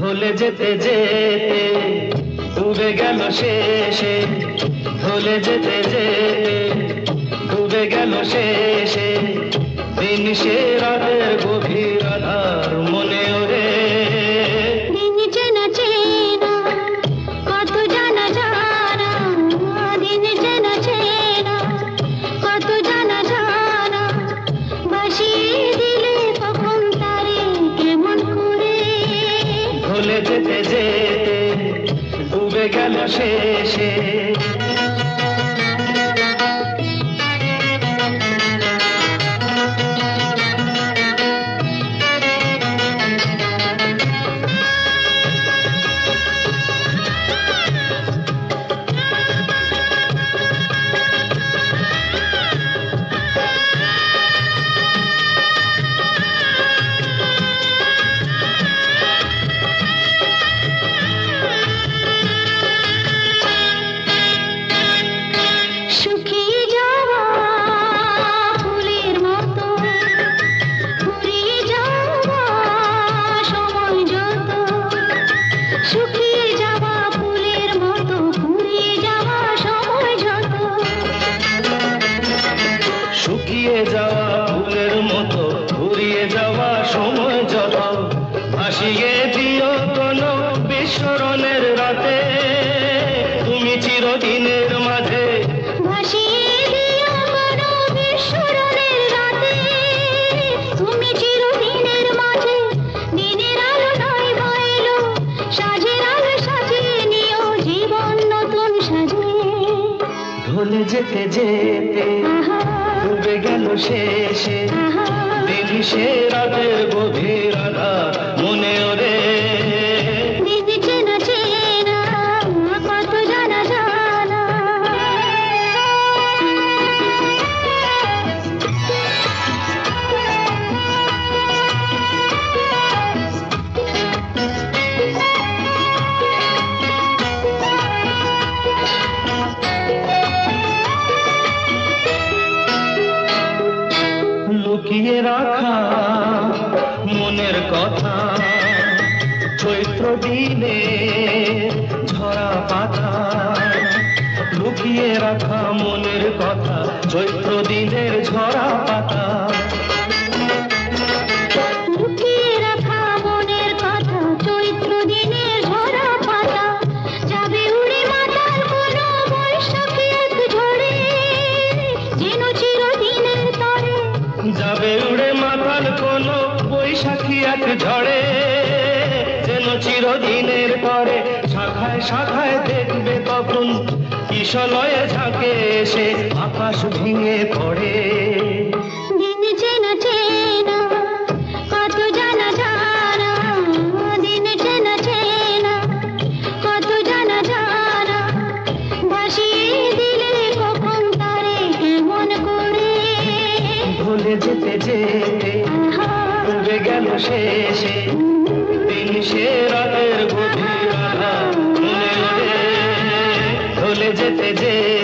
ভুলে যেতে যেতে ডুবে গেল শেষে। ভুলে যেতে যেতে ডুবে গেল শেষে। দিন সে ভুলে যেতে যেতে ডুবে গেল শেষে। সময় যত ভাসিয়ে দিও কোনো বিস্মরণের রাতে। তুমি চিরদিনের মাঝে। ভাসিয়ে দিও কোনো বিস্মরণের রাতে। তুমি চিরদিনের মাঝে। দিনের আলো নয় বইলো সাজের আলো সাজিয়ে নিও জীবন নতুন সাজে। ভুলে যেতে যেতে ডুবে গেল শেষে। দিন সে রাতের গভীর লুকিয়ে রাখা মনের কথা। চৈত্র দিনে ঝরা পাতা লুকিয়ে রাখা মনের কথা। চৈত্র দিনের ঝরা পাতা যাবে উড়ে মাথার কোন বৈশাখী এক ঝড়ে। যেন চিরদিনের পরে শাখায় শাখায় দেখবে তখন কিশলয়ে ঝাঁকে এসে আকাশ ভেঙে পড়ে। শেষে। দিন সে রাতের গভীর মনে যেতে যেতে